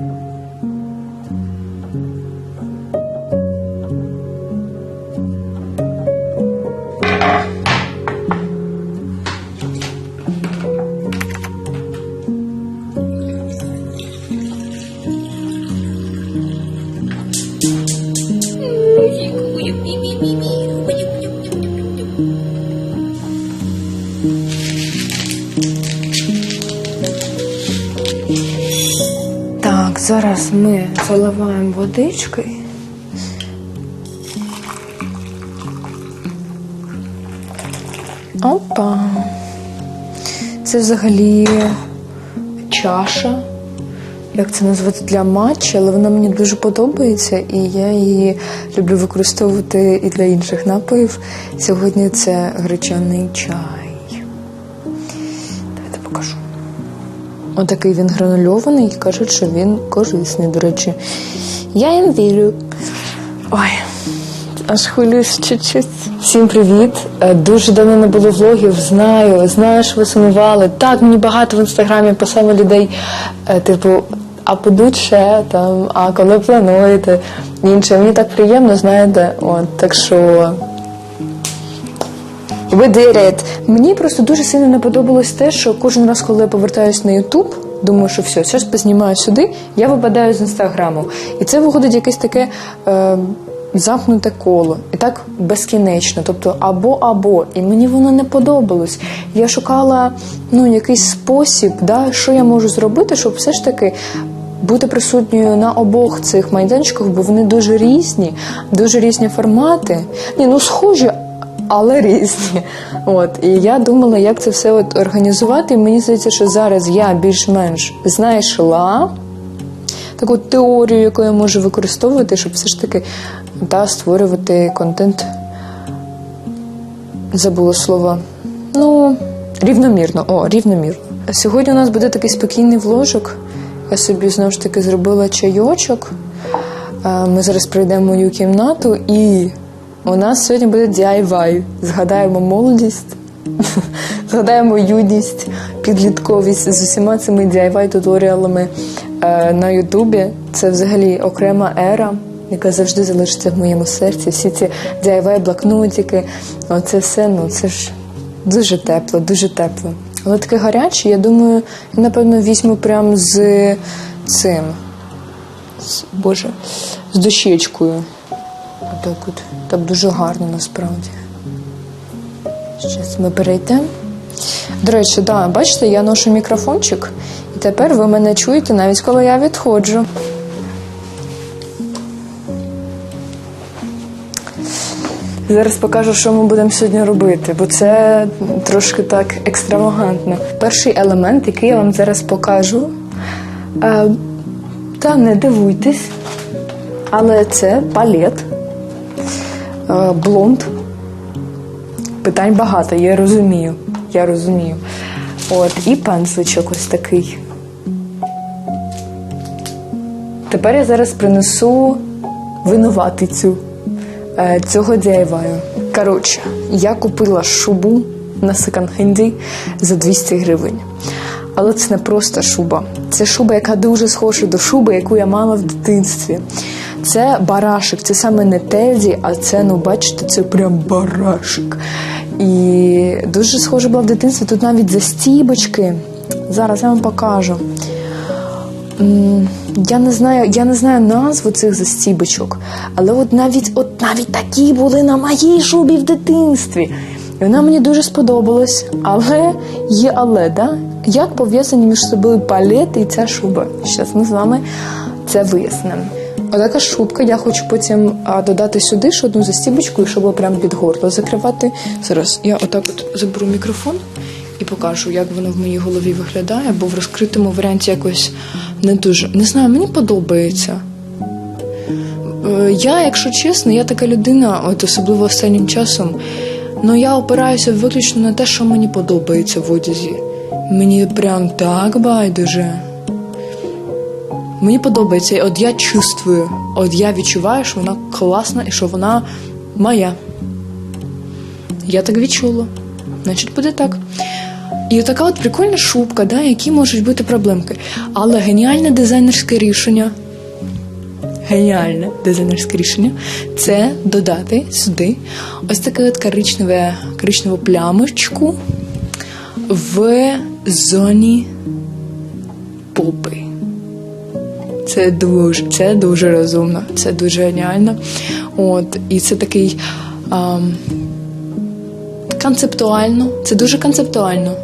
Так, ми заливаємо водички. Опа. Це взагалі чаша. Як це назвати для матчі, але вона мені дуже подобається, і я її люблю використовувати і для інших напоїв. Сьогодні це гречаний чай. Отакий він гранульований, кажуть, що він корисний, до речі. Я їм вірю. Ой, аж хвилююсь чуть-чуть. Всім привіт. Е, Дуже давно не було влогів. Знаю, знаю, що ви сумували. Так, мені багато в інстаграмі писало людей, е, типу, а подуть ще там, а коли плануєте? Інше. Мені так приємно, знаєте. От, так що ви дирет. Мені просто дуже сильно не подобалось те, що кожен раз, коли я повертаюся на Ютуб, думаю, що все, зараз познімаю сюди, я випадаю з інстаграму. І це виходить якесь таке е, замкнуте коло. І так безкінечно. Тобто або або. І мені воно не подобалось. Я шукала ну, якийсь спосіб, да, що я можу зробити, щоб все ж таки. Бути присутньою на обох цих майданчиках, бо вони дуже різні, дуже різні формати. Ні, ну схожі, але різні. От і я думала, як це все от організувати. І мені здається, що зараз я більш-менш знайшла таку теорію, яку я можу використовувати, щоб все ж таки та, створювати контент. Забула слово. Ну, рівномірно. О, рівномірно. Сьогодні у нас буде такий спокійний вложок. Я собі знову ж таки зробила чайочок. Е, Ми зараз прийдемо в мою кімнату і у нас сьогодні буде DIY. Згадаємо молодість, згадаємо юність, підлітковість з усіма цими DIY-туторіалами е, на Ютубі. Це взагалі окрема ера, яка завжди залишиться в моєму серці. Всі ці DIY-блокнотики, це все, ну це ж дуже тепло, дуже тепло. Але таке гаряче, я думаю, я напевно візьму прям з цим. З, Боже, з дощечкою. Отак от. Так дуже гарно насправді. Зараз ми перейдемо. До речі, да, бачите, я ношу мікрофончик, і тепер ви мене чуєте навіть коли я відходжу. Зараз покажу, що ми будемо сьогодні робити, бо це трошки так екстравагантно. Перший елемент, який я вам зараз покажу, е, та не дивуйтесь, але це палет, блонд. Питань багато, я розумію. Я розумію. От, і пензличок ось такий. Тепер я зараз принесу винуватицю е, цього DIY. Коротше, я купила шубу на секонд-хенді за 200 гривень. Але це не просто шуба. Це шуба, яка дуже схожа до шуби, яку я мала в дитинстві. Це барашик, це саме не теді, а це, ну бачите, це прям барашик. І дуже схоже була в дитинстві. Тут навіть застібочки. Зараз я вам покажу. Я не знаю, я не знаю назву цих застібочок, але от навіть от навіть такі були на моїй шубі в дитинстві. І вона мені дуже сподобалась. Але є але, да? Як пов'язані між собою палет і ця шуба? Зараз ми з вами це вияснимо. Отака шубка, я хочу потім додати сюди ще одну застібочку, щоб прямо під горло закривати. Зараз я отак от заберу мікрофон і покажу, як воно в моїй голові виглядає, бо в розкритому варіанті якось не дуже. Не знаю, мені подобається. Е, Я, якщо чесно, я така людина, от особливо останнім часом, ну я опираюся виключно на те, що мені подобається в одязі. Мені прям так байдуже. Мені подобається, от я чувствую, от я відчуваю, що вона класна і що вона моя. Я так відчула. Значить, буде так. І така от прикольна шубка, да, які можуть бути проблемки. Але геніальне дизайнерське рішення. Геніальне дизайнерське рішення це додати сюди ось таке от коричневе, коричневу плямочку в зоні попи. Це дуже, це дуже розумно, це дуже геніально. От, і це такий ам, концептуально, це дуже концептуально.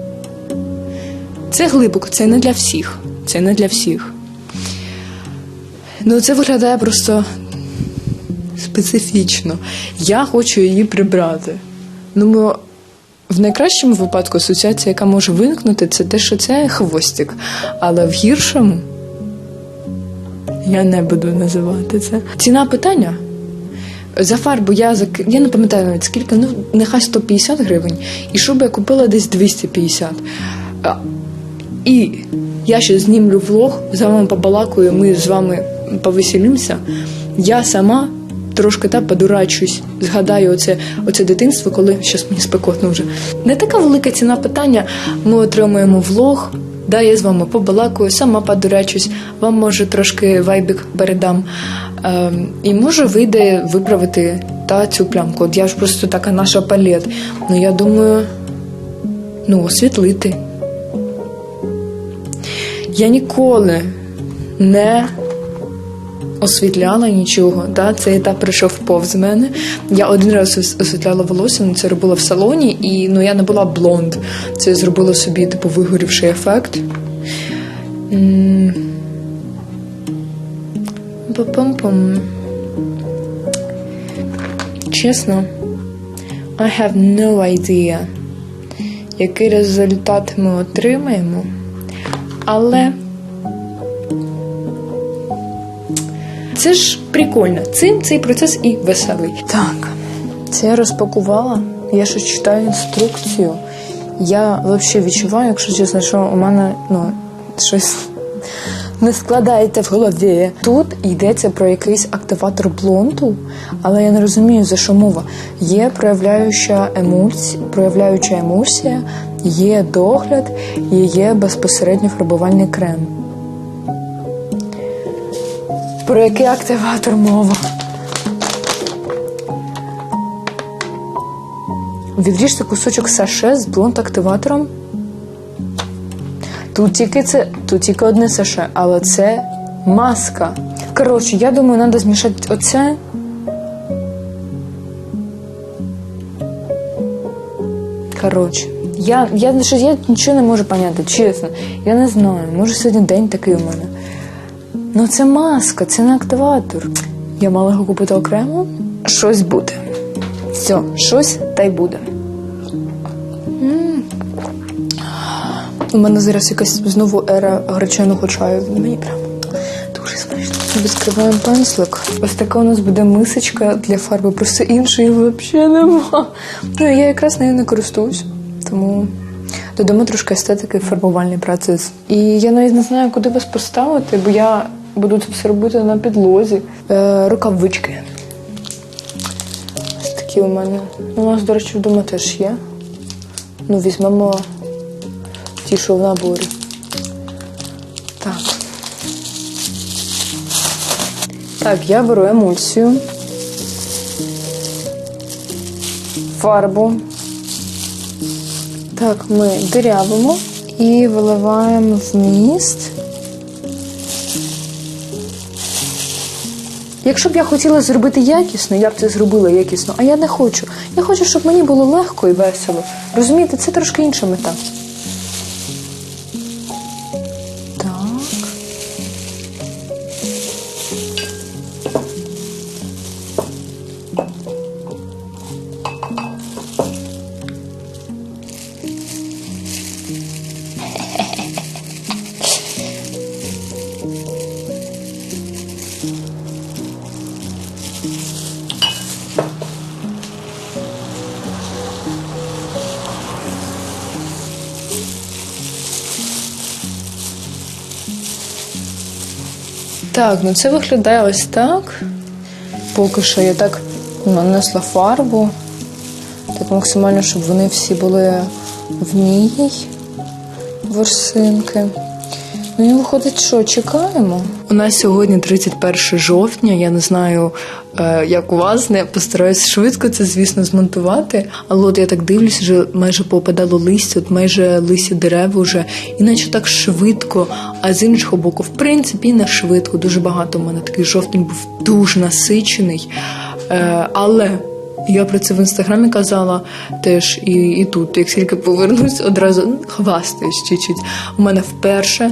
Це глибоко, це не для всіх. Це не для всіх. Ну, це виглядає просто специфічно. Я хочу її прибрати. Ну, бо в найкращому випадку асоціація, яка може виникнути, це те, що це хвостик. Але в гіршому я не буду називати це. Ціна питання. За фарбу я зак... я не пам'ятаю навіть скільки, ну нехай 150 гривень. І шубу я купила десь 250. І я ще знімлю влог, з вами побалакаю, ми з вами повеселімося. Я сама трошки та подурачусь, згадаю оце, оце дитинство, коли щось мені спекотно вже. Не така велика ціна питання. Ми отримуємо влог. Да, я з вами побалакаю, сама подурячусь, вам може трошки вайбік передам. Е, і може вийде виправити та цю плямку. От я ж просто така наша палет. Ну я думаю, ну, освітлити. Я ніколи не освітляла нічого. Да? Цей етап прийшов повз мене. Я один раз освітляла волосся, ну, це робила в салоні, і ну, я не була блонд. Це я зробила собі типу вигорівший ефект. М. Па-пам-пам. Чесно, I have no idea, який результат ми отримаємо, але це ж прикольно. Цим цей процес і веселий. Так, це я розпакувала. Я ще читаю інструкцію. Я взагалі відчуваю, якщо чесно, що у мене ну, щось не складається в голові. Тут йдеться про якийсь активатор блонду, але я не розумію, за що мова. Є проявляюча емульсія, проявляюча емульсія, є догляд і є безпосередньо фарбувальний крем. Про який активатор мова? Відріжте кусочок саше з блонд-активатором. Тут тільки це, тут тільки одне саше, але це маска. Коротше, я думаю, треба змішати оце. Коротше, я, я, я нічого не можу поняти, чесно. Я не знаю. Може сьогодні день такий у мене. Ну це маска, це не активатор. Я мала його купити окремо. Щось буде. Все, щось та й буде. У мене зараз якась знову ера гречаного чаю. Мені прям дуже смачно. Відкриваємо пензлик. Ось така у нас буде мисочка для фарби, просто іншої взагалі нема. Ну я якраз нею не користуюсь, тому додамо трошки естетики, фарбувальний процес. І я навіть не знаю, куди вас поставити, бо я буду це все робити на підлозі. Е, рукавички. Ось такі у мене. У нас, до речі, вдома теж є. Ну, візьмемо ті, що в наборі. Так. Так, я беру емульсію, фарбу. Так, ми дирявимо і виливаємо вміст. Якщо б я хотіла зробити якісно, я б це зробила якісно, а я не хочу. Я хочу, щоб мені було легко і весело. Розумієте, це трошки інша мета. Так, ну це виглядає ось так. Поки що я так нанесла фарбу. Так максимально, щоб вони всі були в ній. ворсинки. Ну і виходить, що чекаємо. У нас сьогодні 31 жовтня. Я не знаю, е, як у вас, не постараюсь швидко це, звісно, змонтувати. Але от я так дивлюсь, вже майже попадало листя, от майже лисі дерева вже, іначе так швидко. А з іншого боку, в принципі, не швидко. Дуже багато у мене такий жовтень був дуже насичений. Е, Але. Я про це в інстаграмі казала теж і, і тут. Як тільки повернусь, одразу хвастаюсь чуть-чуть. У мене вперше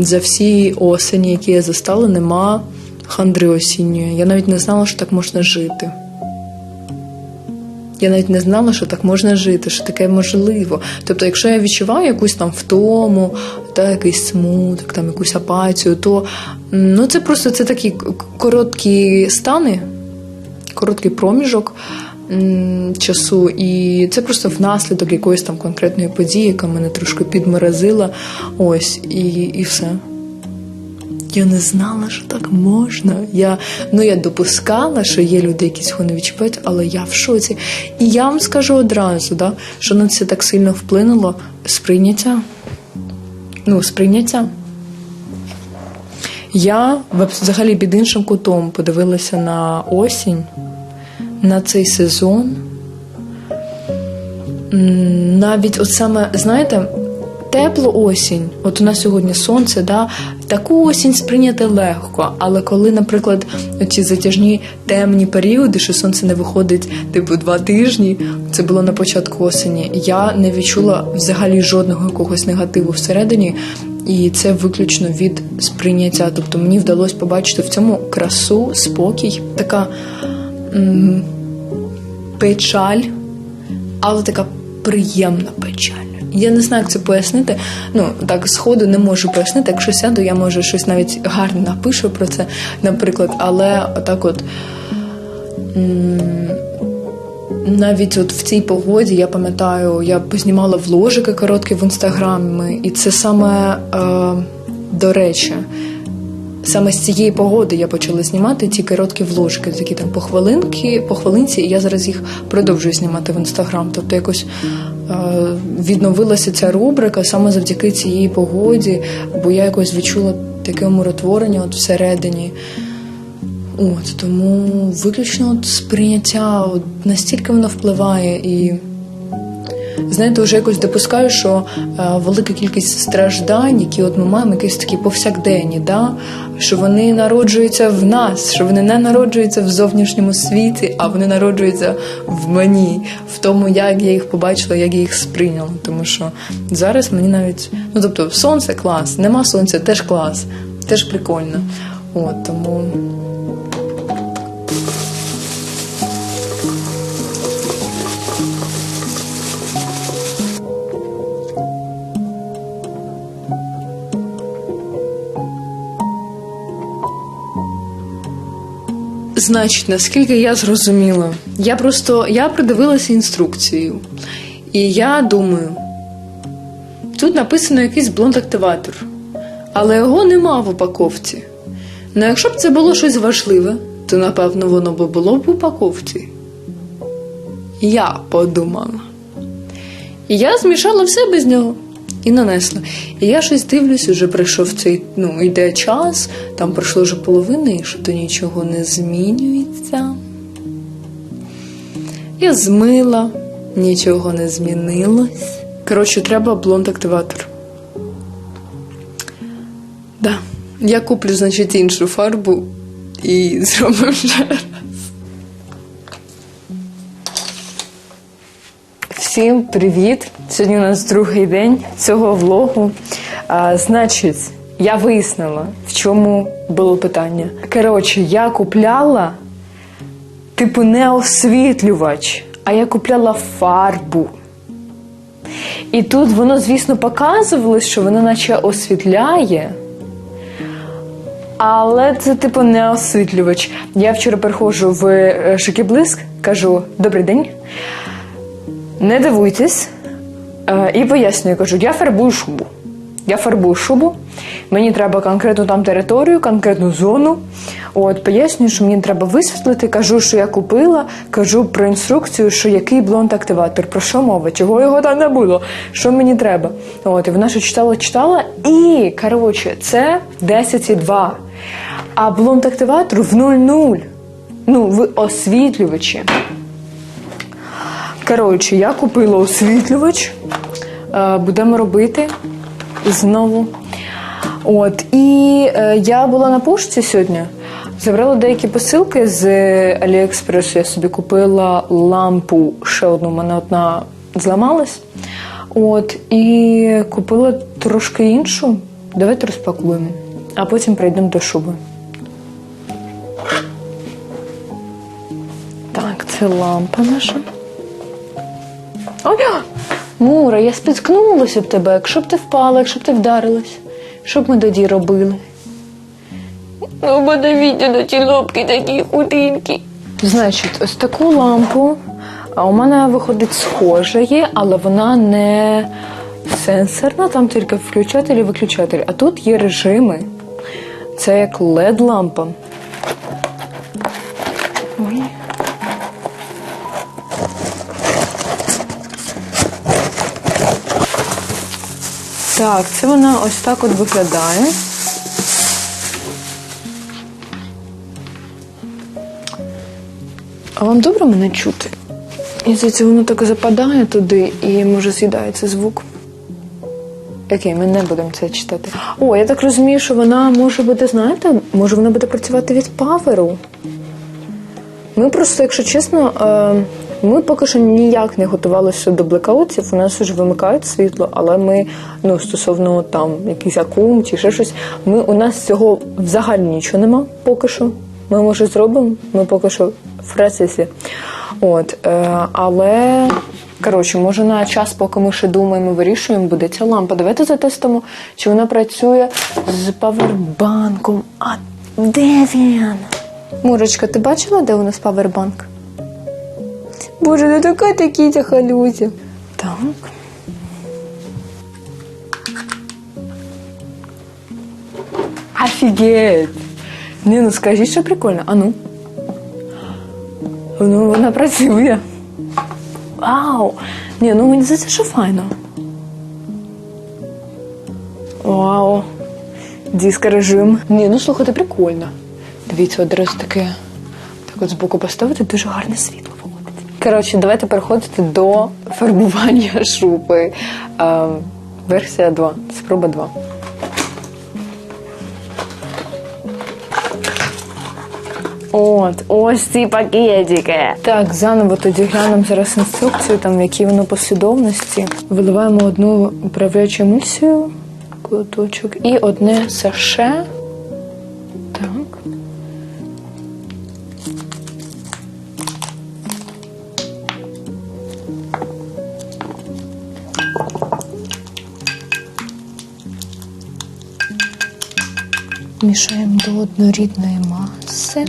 за всі осені, які я застала, нема хандри осінньої. Я навіть не знала, що так можна жити. Я навіть не знала, що так можна жити, що таке можливо. Тобто, якщо я відчуваю якусь там втому, та якийсь смуток, там якусь апатію, то ну це просто це такі короткі стани, короткий проміжок часу, і це просто внаслідок якоїсь там конкретної події, яка мене трошки підморозила. Ось, і, і все. Я не знала, що так можна. Я, ну, я допускала, що є люди, які цього не відчувають, але я в шоці. І я вам скажу одразу, да, що на це так сильно вплинуло сприйняття. Ну, сприйняття. Я взагалі під іншим кутом подивилася на осінь, на цей сезон. Навіть от саме, знаєте, теплу осінь, от у нас сьогодні сонце, да, таку осінь сприйняти легко. Але коли, наприклад, ці затяжні темні періоди, що сонце не виходить типу два тижні, це було на початку осені, я не відчула взагалі жодного якогось негативу всередині. І це виключно від сприйняття. Тобто мені вдалося побачити в цьому красу, спокій, така печаль, але така приємна печаль. Я не знаю, як це пояснити. Ну, так, сходу не можу пояснити. Якщо сяду, я може щось навіть гарно напишу про це, наприклад, але отак от. навіть от в цій погоді я пам'ятаю, я познімала вложики короткі в інстаграмі, і це саме е, до речі, саме з цієї погоди я почала знімати ці короткі вложики, такі там по хвилинки, по хвилинці, і я зараз їх продовжую знімати в інстаграм. Тобто якось е, відновилася ця рубрика саме завдяки цієї погоді, бо я якось відчула таке умиротворення от всередині. От тому виключно от сприйняття от настільки воно впливає, і знаєте, вже якось допускаю, що е, велика кількість страждань, які от ми маємо, якісь такі повсякденні, да? що вони народжуються в нас, що вони не народжуються в зовнішньому світі, а вони народжуються в мені, в тому, як я їх побачила, як я їх сприйняла. Тому що зараз мені навіть ну тобто сонце клас, нема сонця, теж клас, теж прикольно. От тому. Значить, наскільки я зрозуміла, я просто я придивилася інструкцію, і я думаю, тут написано якийсь блонд-активатор, але його нема в упаковці. Ну, якщо б це було щось важливе, то напевно воно б було б в упаковці. Я подумала. І я змішала все без нього і нанесла. І я щось дивлюсь, уже прийшов цей, ну, йде час, там пройшло вже половина, і що то нічого не змінюється. Я змила, нічого не змінилось. Коротше, треба блонд-активатор. Да. Я куплю, значить, іншу фарбу і зробимо ще Всім привіт! Сьогодні у нас другий день цього влогу. А, значить, я вияснила, в чому було питання. Коротше, я купляла, типу, не освітлювач, а я купляла фарбу. І тут воно, звісно, показувалось, що воно наче освітляє. Але це, типу, не освітлювач. Я вчора приходжу в е, Шикіблиск, кажу: Добрий день. Не дивуйтесь. Е, І пояснюю, кажу, я фарбую шубу. Я фарбую шубу. Мені треба конкретну там територію, конкретну зону. От пояснюю, що мені треба висвітлити. Кажу, що я купила, кажу про інструкцію, що який блонд-активатор, про що мова, чого його там не було, що мені треба. От і вона що читала, читала. І коротше, це 10,2. А блонд-активатор в 0,0. Ну, в освітлювачі. Коротше, я купила освітлювач. Е, Будемо робити знову. От, і е, я була на пошті сьогодні. Забрала деякі посилки з Аліекспресу. Я собі купила лампу ще одну, у мене одна зламалась. От, і купила трошки іншу. Давайте розпакуємо, а потім прийдемо до шуби. Так, це лампа наша. Ой, Мура, я спіткнулася б тебе, якщо б ти впала, якщо б ти вдарилась. Що б ми тоді робили? Ну, подивіться на ті лобки такі худенькі. Значить, ось таку лампу а у мене виходить схожа є, але вона не сенсорна, там тільки включатель і виключатель. А тут є режими. Це як LED-лампа. Ой. Так, це вона ось так от виглядає. А вам добре мене чути? І це воно так западає туди і може з'їдається звук. Окей, ми не будемо це читати. О, я так розумію, що вона може бути, знаєте, може вона буде працювати від паверу. Ми просто, якщо чесно, е, ми поки що ніяк не готувалися до блекаутів. У нас вже вимикають світло, але ми, ну, стосовно там якийсь акум чи ще щось, ми, у нас цього взагалі нічого нема поки що. Ми, може, зробимо, ми поки що в процесі. От, е, але, коротше, може на час, поки ми ще думаємо, вирішуємо, буде ця лампа. Давайте затестимо, чи вона працює з павербанком. А де він? Мурочка, ти бачила, де у нас павербанк? Боже, ну така такі халюзі. Так. Офігеть! Ні, ну скажіть, що прикольно. А ну. Ну, вона працює. Вау! Ні, ну мені здається, що файно. Вау. Диско режим. Ні, ну слухайте, прикольно. Дивіться, одразу таке. Так от збоку поставити дуже гарне світло. Коротше, давайте переходити до фарбування шупи. Е, версія 2. Спроба 2. От, ось ці пакетики. Так, заново тоді глянемо зараз інструкцію, там в якій воно послідовності. Виливаємо одну управляючу емульсію, куточок, і одне саше. Мішаємо до однорідної маси.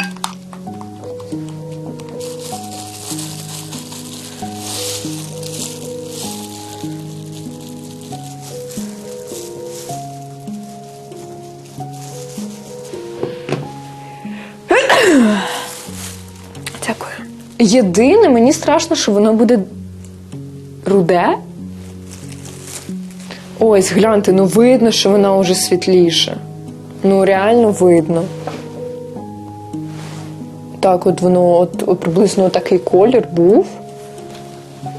Дякую. Єдине, мені страшно, що воно буде руде. Ось, гляньте, ну видно, що вона вже світліша. Ну, реально видно. Так, от воно от, от приблизно такий колір був.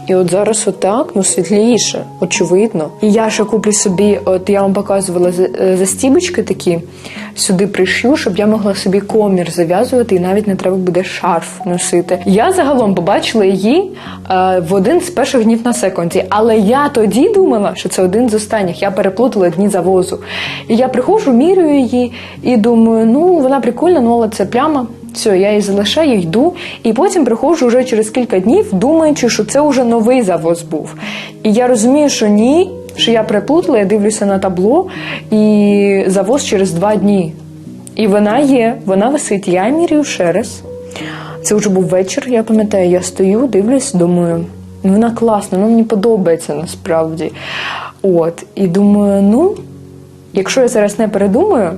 І от зараз отак, ну світліше, очевидно. І я ще куплю собі, от я вам показувала е, застібочки такі, сюди пришью, щоб я могла собі комір зав'язувати і навіть не треба буде шарф носити. Я загалом побачила її е, в один з перших днів на секунді, але я тоді думала, що це один з останніх. Я переплутала дні завозу. І я приходжу, мірюю її і думаю, ну вона прикольна, ну але це пляма. Все, я її залишаю, йду, і потім приходжу вже через кілька днів, думаючи, що це вже новий завоз був. І я розумію, що ні, що я переплутала, я дивлюся на табло, і завоз через два дні. І вона є, вона висить, я міряю ще раз. Це вже був вечір, я пам'ятаю, я стою, дивлюсь, думаю, ну вона класна, ну мені подобається насправді. От, і думаю, ну, якщо я зараз не передумаю,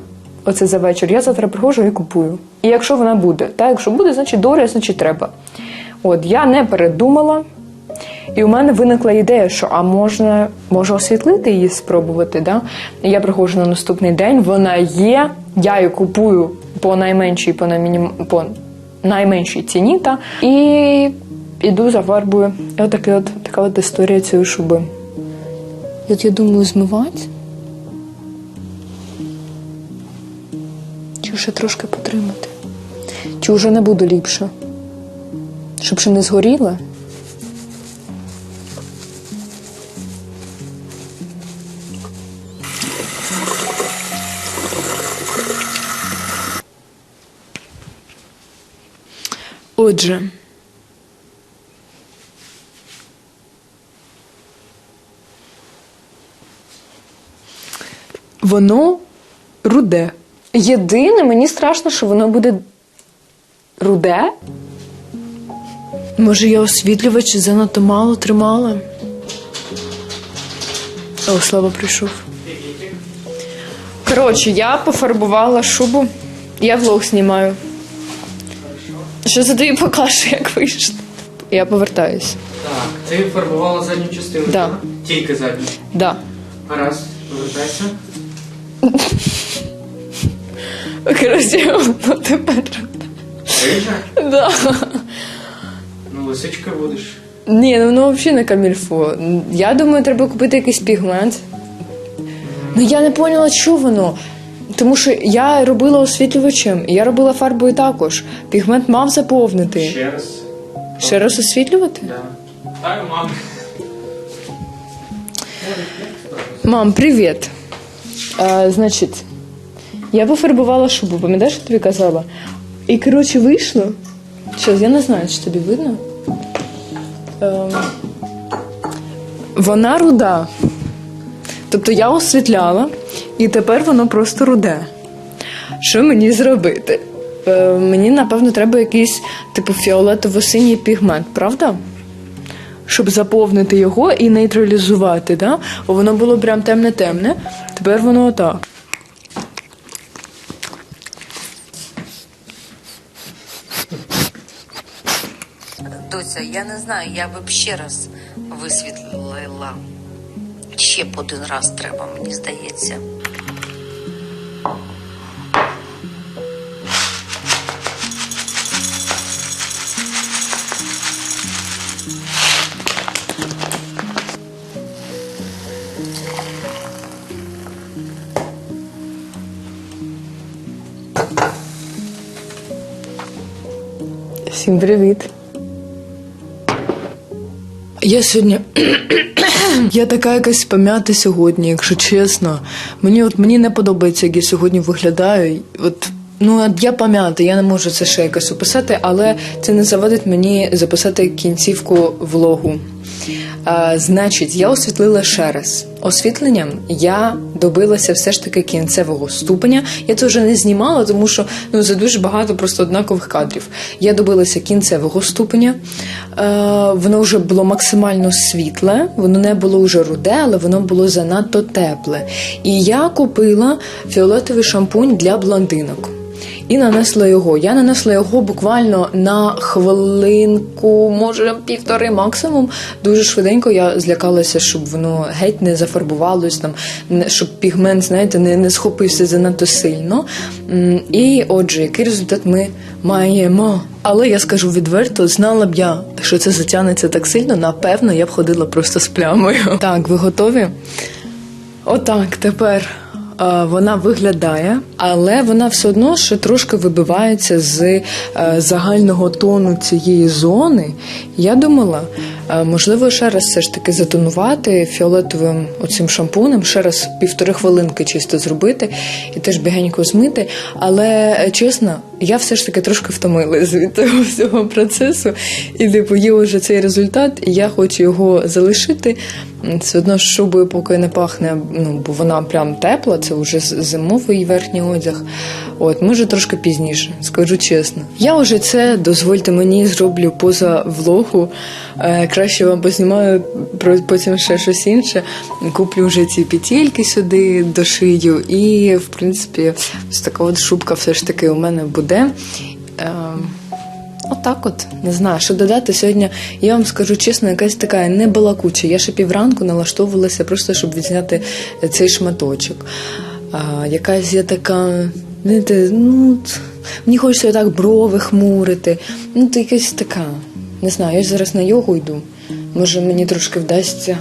оце за вечір, я завтра приходжу і купую. І якщо вона буде, та якщо буде, значить добре, значить треба. От я не передумала, і у мене виникла ідея, що а можна може освітлити її, спробувати. Да? Я приходжу на наступний день, вона є, я її купую по найменшій, по, наймінім... по найменшій ціні, та, і іду за фарбою. І отаке от, така от історія цієї шуби. І от я думаю, змивати. Чи ще трошки потримати? Чи вже не буде ліпше? Щоб ще не згоріла? Отже. Воно руде. Єдине, мені страшно, що воно буде руде. Може, я освітлювач занадто мало тримала. О, Слава прийшов. Коротше, я пофарбувала шубу. Я влог знімаю. Що за тобі покажу, як вийшло? Я повертаюсь. Так, ти фарбувала задню частину. Да. так? Тільки задню. Да. Гаразд, повертайся. Коротше, ну тепер. Да. Ну, лисичка будеш. Ні, ну воно взагалі не камільфо. Я думаю, треба купити якийсь пігмент. Ну я не поняла, що воно. Тому що я робила освітлювачем, і я робила фарбою також. Пігмент мав заповнити. Ще раз. Ще раз освітлювати? Да. Так, мам. Мам, привіт. А, значить, я пофарбувала шубу, пам'ятаєш, що тобі казала? І коротше вийшло. Щас, я не знаю, чи тобі видно. Ем, вона руда. Тобто я освітляла, і тепер воно просто руде. Що мені зробити? Е, мені, напевно, треба якийсь типу фіолетово-синій пігмент, правда? щоб заповнити його і нейтралізувати, да? Бо воно було прям темне-темне. Тепер воно отак. Доця, я не знаю, я б ще раз висвітлила. Ще б один раз треба, мені здається. Всім привіт. Я сьогодні. я така якась пам'ята сьогодні, якщо чесно. Мені от мені не подобається, як я сьогодні виглядаю. От ну я пам'ята, я не можу це ще якось описати, але це не завадить мені записати кінцівку влогу. А, значить, я освітлила ще раз. Освітленням я добилася все ж таки кінцевого ступеня. Я це вже не знімала, тому що ну це дуже багато просто однакових кадрів. Я добилася кінцевого ступеня. Е, воно вже було максимально світле, воно не було вже руде, але воно було занадто тепле. І я купила фіолетовий шампунь для блондинок. І нанесла його. Я нанесла його буквально на хвилинку, може півтори максимум. Дуже швиденько я злякалася, щоб воно геть не зафарбувалось, там щоб пігмент, знаєте, не, не схопився занадто сильно. І отже, який результат ми маємо. Але я скажу відверто, знала б я, що це затягнеться так сильно, напевно, я б ходила просто з плямою. Так, ви готові? Отак, тепер вона виглядає, але вона все одно ще трошки вибивається з е, загального тону цієї зони. Я думала, е, можливо, ще раз все ж таки затонувати фіолетовим оцим шампунем, ще раз півтори хвилинки чисто зробити і теж бігенько змити. Але е, чесно, я все ж таки трошки втомилась від того всього процесу. І типу, є вже цей результат, і я хочу його залишити. Все одно шубою поки не пахне, ну бо вона прям тепла, це вже зимовий верхній одяг. От, може, трошки пізніше, скажу чесно. Я вже це дозвольте мені зроблю поза влогу. Е, краще вам познімаю про потім ще щось інше. Куплю вже ці петельки сюди дошию. І, в принципі, ось така от шубка все ж таки у мене буде. Е, Отак от, не знаю, що додати сьогодні. Я вам скажу чесно, якась така небалакуча. Я ще півранку налаштовувалася просто, щоб відзняти цей шматочок. А, якась я така, знаєте, ну, мені хочеться так брови хмурити. Ну, то якась така. Не знаю, я зараз на йогу йду. Може, мені трошки вдасться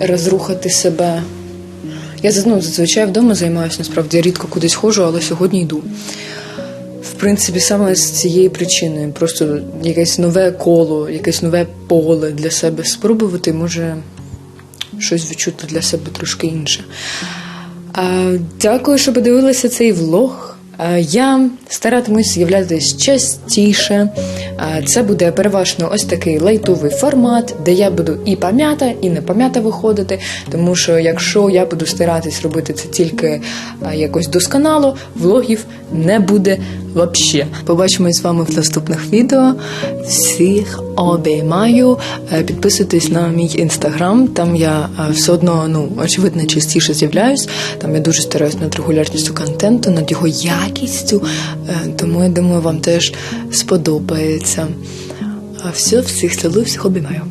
розрухати себе. Я ну, зазвичай вдома займаюся, насправді рідко кудись ходжу, але сьогодні йду. В принципі, саме з цієї причини. Просто якесь нове коло, якесь нове поле для себе спробувати, може щось відчути для себе трошки інше. А, дякую, що подивилися цей влог. А, Я старатимусь з'являтися частіше. Це буде переважно ось такий лайтовий формат, де я буду і пам'ята, і не пам'ята виходити. Тому що якщо я буду старатись робити це тільки якось досконало, влогів не буде взагалі. Побачимось з вами в наступних відео. Всіх обіймаю. Е, Підписуйтесь на мій інстаграм. Там я е, все одно, ну очевидно, частіше з'являюсь. Там я дуже стараюсь над регулярністю контенту, над його якістю, е, тому я думаю, вам теж сподобається. А все, всіх цілую, всіх обіймаю.